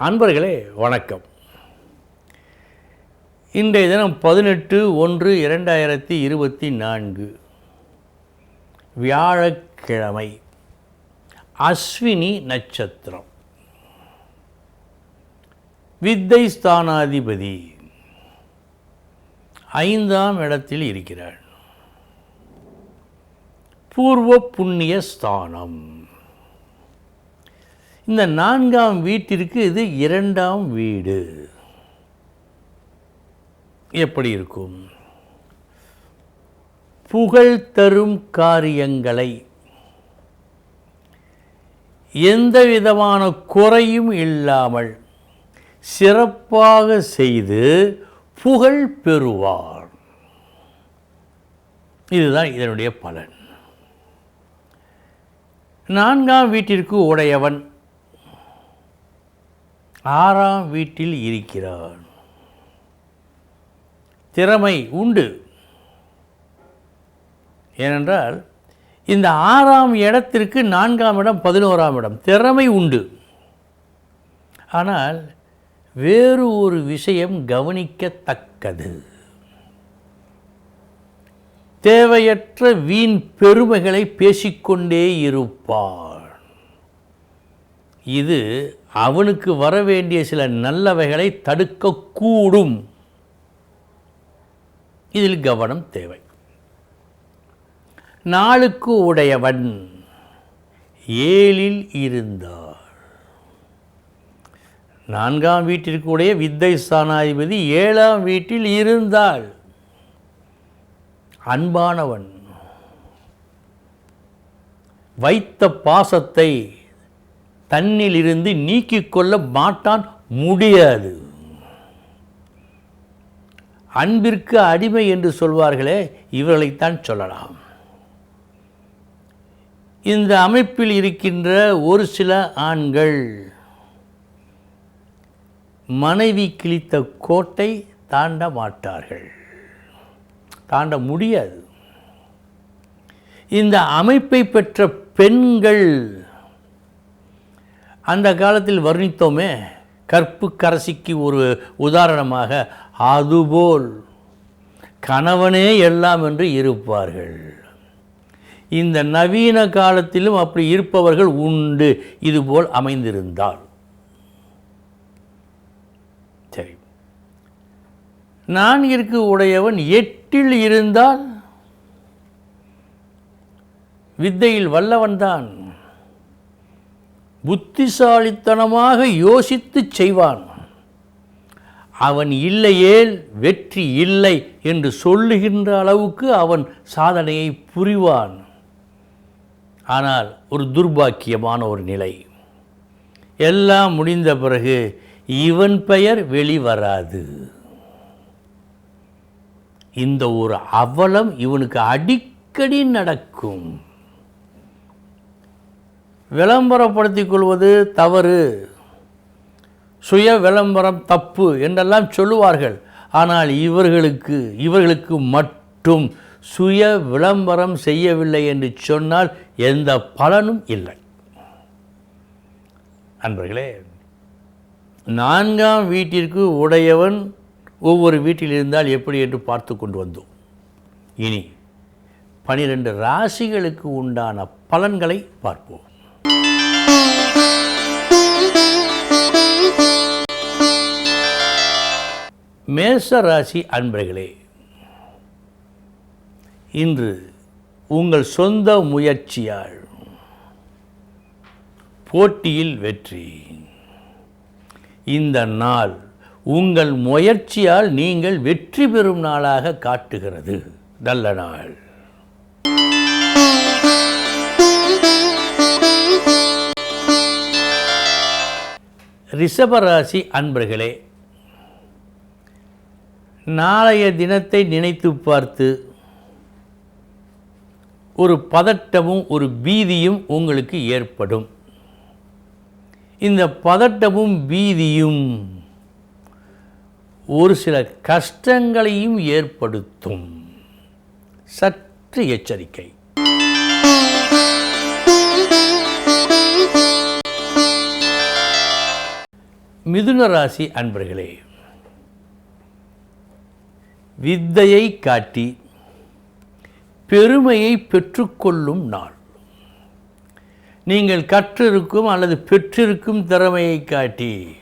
அன்பர்களே வணக்கம். இன்றைய தினம் பதினெட்டு ஒன்று இரண்டாயிரத்தி இருபத்தி நான்கு. வியாழக்கிழமை அஸ்வினி நட்சத்திரம். வித்தை ஸ்தானாதிபதி ஐந்தாம் இடத்தில் இருக்கிறார். பூர்வ புண்ணிய ஸ்தானம். இந்த நான்காம் வீட்டிற்கு இது இரண்டாம் வீடு. எப்படி இருக்கும்? புகழ் தரும் காரியங்களை எந்த விதமான குறையும் இல்லாமல் சிறப்பாக செய்து புகழ் பெறுவார். இதுதான் இதனுடைய பலன். நான்காம் வீட்டிற்கு உடையவன் ஆறாம் வீட்டில் இருக்கிறான். திறமை உண்டு. ஏனென்றால் இந்த ஆறாம் இடத்திற்கு நான்காம் இடம் பதினோராம் இடம் திறமை உண்டு. ஆனால் வேறு ஒரு விஷயம் கவனிக்கத்தக்கது. தேவையற்ற வீண் பெருமைகளை பேசிக்கொண்டே இருப்பார் இது அவனுக்கு வர வேண்டிய சில நல்லவைகளை தடுக்கக்கூடும். இதில் கவனம் தேவை. நாளுக்கு உடையவன் ஏழில் இருந்தார் நான்காம் வீட்டிற்குடைய வித்தை ஸ்தானாதிபதி ஏழாம் வீட்டில் இருந்தால் அன்பானவன் வைத்த பாசத்தை தன்னிலிருந்து நீக்கிக் கொள்ள மாட்டான் முடியாது. அன்பிற்கு அடிமை என்று சொல்வார்களே இவர்களைத்தான் சொல்லலாம். இந்த அமைப்பில் இருக்கின்ற ஒரு சில ஆண்கள் மனைவி கிழித்த கோட்டை தாண்ட மாட்டார்கள். தாண்ட முடியாது. இந்த அமைப்பை பெற்ற பெண்கள் அந்த காலத்தில் வர்ணித்தோமே கற்பு கரசிக்கு ஒரு உதாரணமாக அதுபோல் கணவனே எல்லாம் என்று இருப்பார்கள். இந்த நவீன காலத்திலும் அப்படி இருப்பவர்கள் உண்டு. இதுபோல் அமைந்திருந்தால். சரி. நான்கிற்கு உடையவன் எட்டில் இருந்தால் வித்தையில் வல்லவன்தான். புத்திசாலித்தனமாக யோசித்து செய்வான். அவன் இல்லையேல் வெற்றி இல்லை என்று சொல்லுகின்ற அளவுக்கு அவன் சாதனையை புரிவான். ஆனால் ஒரு துர்பாக்கியமான ஒரு நிலை. எல்லாம் முடிந்த பிறகு இவன் பெயர் வெளிவராது. இந்த ஒரு அவலம் இவனுக்கு அடிக்கடி நடக்கும். விளம்பரப்படுத்திக் கொள்வது தவறு. சுய விளம்பரம் தப்பு என்றெல்லாம் சொல்லுவார்கள். ஆனால் இவர்களுக்கு இவர்களுக்கு மட்டும் சுய விளம்பரம் செய்யவில்லை என்று சொன்னால் எந்த பலனும் இல்லை. அன்பர்களே நான்காம் வீட்டிற்கு உடையவன் ஒவ்வொரு வீட்டில் இருந்தால் எப்படி என்று பார்த்து கொண்டு வந்தோம். இனி பனிரெண்டு ராசிகளுக்கு உண்டான பலன்களை பார்ப்போம். மேச ராசி அன்பர்களே இன்று உங்கள் சொந்த முயற்சியால் போட்டியில் வெற்றி. இந்த நாள் உங்கள் முயற்சியால் நீங்கள் வெற்றி பெறும் நாளாக காட்டுகிறது. நல்ல நாள். ரிஷபராசி அன்பர்களே நாளைய தினத்தை நினைத்து பார்த்து ஒரு பதட்டமும் ஒரு பீதியும் உங்களுக்கு ஏற்படும். இந்த பதட்டமும் பீதியும் ஒரு சில கஷ்டங்களையும் ஏற்படுத்தும். சற்று எச்சரிக்கை. மிதுன ராசி அன்பர்களே வித்தையை காட்டி பெருமையை பெற்றுக்கொள்ளும் நாள். நீங்கள் கற்றிருக்கும் அல்லது பெற்றிருக்கும் திறமையை காட்டி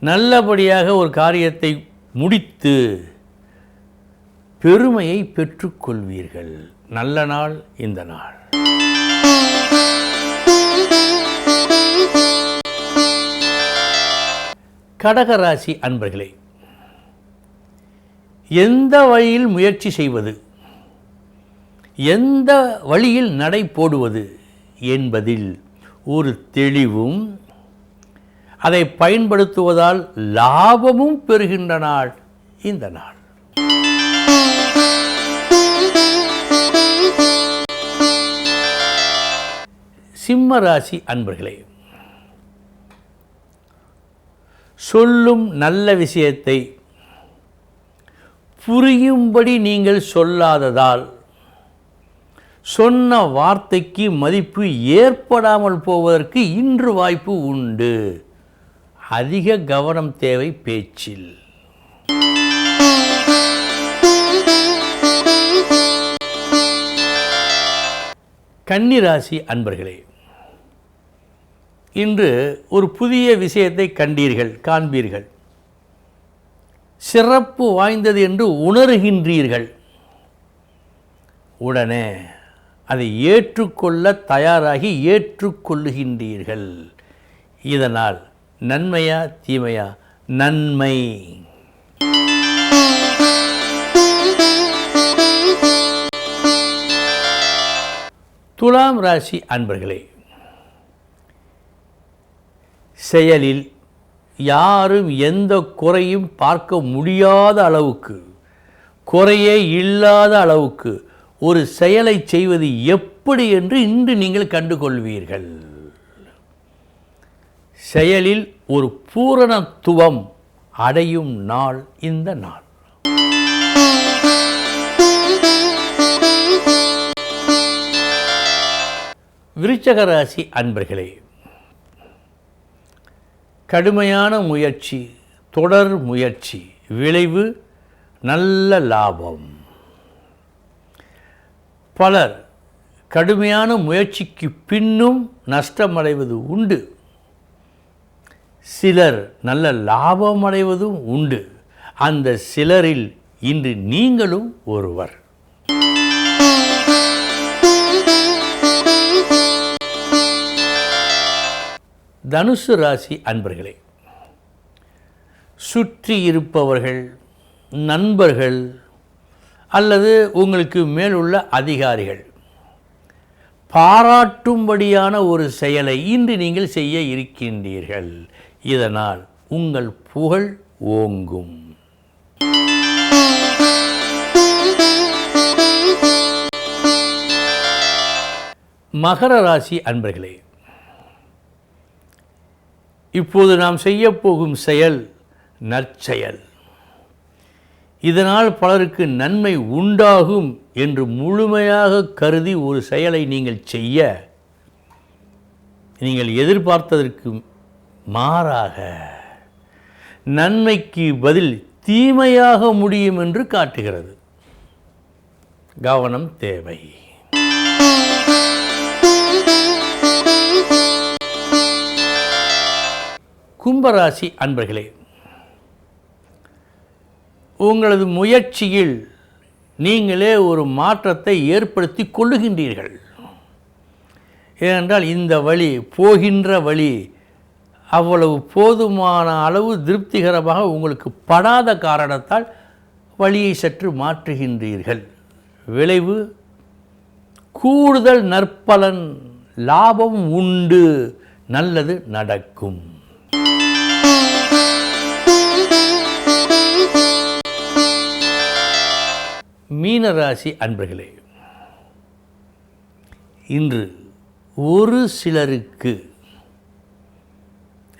நல்லபடியாக ஒரு காரியத்தை முடித்து பெருமையை பெற்றுக்கொள்வீர்கள். நல்ல நாள் இந்த நாள். கடகராசி அன்பர்களே எந்த வழியில் முயற்சி செய்வது? எந்த வழியில் நடை போடுவது என்பதில் ஒரு தெளிவும் அதை பயன்படுத்துவதால் லாபமும் பெறுகின்ற நாள் இந்த நாள். சிம்ம ராசி அன்பர்களே சொல்லும் நல்ல விஷயத்தை புரியும்படி நீங்கள் சொல்லாததால் சொன்ன வார்த்தைக்கு மதிப்பு ஏற்படாமல் போவதற்கு இன்று வாய்ப்பு உண்டு. அதிக கவனம் தேவை பேச்சில். கன்னிராசி அன்பர்களே இன்று ஒரு புதிய விஷயத்தை கண்டீர்கள் காண்பீர்கள். சிறப்பு வாய்ந்தது என்று உணர்கின்றீர்கள். உடனே அதை ஏற்றுக்கொள்ள தயாராகி ஏற்றுக்கொள்ளுகின்றீர்கள். இதனால் நன்மையா தீமையா? நன்மை. துலாம் ராசி அன்பர்களே செயலில் யாரும் எந்த குறையும் பார்க்க முடியாத அளவுக்கு குறையே இல்லாத அளவுக்கு ஒரு செயலை செய்வது எப்படி என்று இன்று நீங்கள் கண்டுகொள்வீர்கள். செயலில் ஒரு பூரணத்துவம் அடையும் நாள் இந்த நாள். விருச்சக ராசி அன்பர்களே கடுமையான முயற்சி தொடர் முயற்சி விளைவு நல்ல லாபம். பலர் கடுமையான முயற்சிக்கு பின்னும் நஷ்டமடைவது உண்டு. சிலர் நல்ல லாபம் அடைவதும் உண்டு. அந்த சிலரில் இன்று நீங்களும் ஒருவர். தனுசு ராசி அன்பர்களே சுற்றி இருப்பவர்கள் நண்பர்கள் அல்லது உங்களுக்கு மேலுள்ள அதிகாரிகள் பாராட்டும்படியான ஒரு செயலை இன்று நீங்கள் செய்ய இருக்கின்றீர்கள். இதனால் உங்கள் புகழ் ஓங்கும். மகர ராசி அன்பர்களே இப்போது நாம் செய்யப்போகும் செயல் நற்செயல். இதனால் பலருக்கு நன்மை உண்டாகும் என்று முழுமையாக கருதி ஒரு செயலை நீங்கள் செய்ய நீங்கள் எதிர்பார்த்ததற்கு மாறாக நன்மைக்கு பதில் தீமையாக முடியும் என்று காட்டுகிறது. கவனம் தேவை. கும்பராசி அன்பர்களே உங்களது முயற்சியில் நீங்களே ஒரு மாற்றத்தை ஏற்படுத்தி கொள்ளுகின்றீர்கள். ஏனென்றால் இந்த வழி போகின்ற வழி அவ்வளவு போதுமான அளவு திருப்திகரமாக உங்களுக்கு படாத காரணத்தால் வழியை சற்று மாற்றுகின்றீர்கள். விளைவு கூடுதல் நற்பலன் லாபம் உண்டு நல்லது நடக்கும். மீனராசி அன்பர்களே இன்று ஒரு சிலருக்கு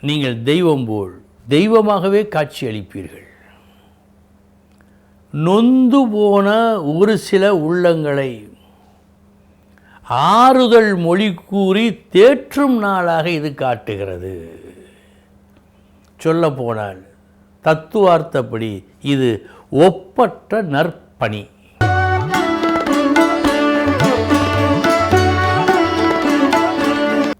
நீங்கள் தெய்வம் போல் தெய்வமாகவே காட்சி அளிப்பீர்கள். நொந்து போன ஒரு சில உள்ளங்களை ஆறுதல் மொழி கூறி தேற்றும் நாளாக இது காட்டுகிறது. சொல்லப்போனால் தத்துவார்த்தப்படி இது ஒப்பற்ற நற்பணி.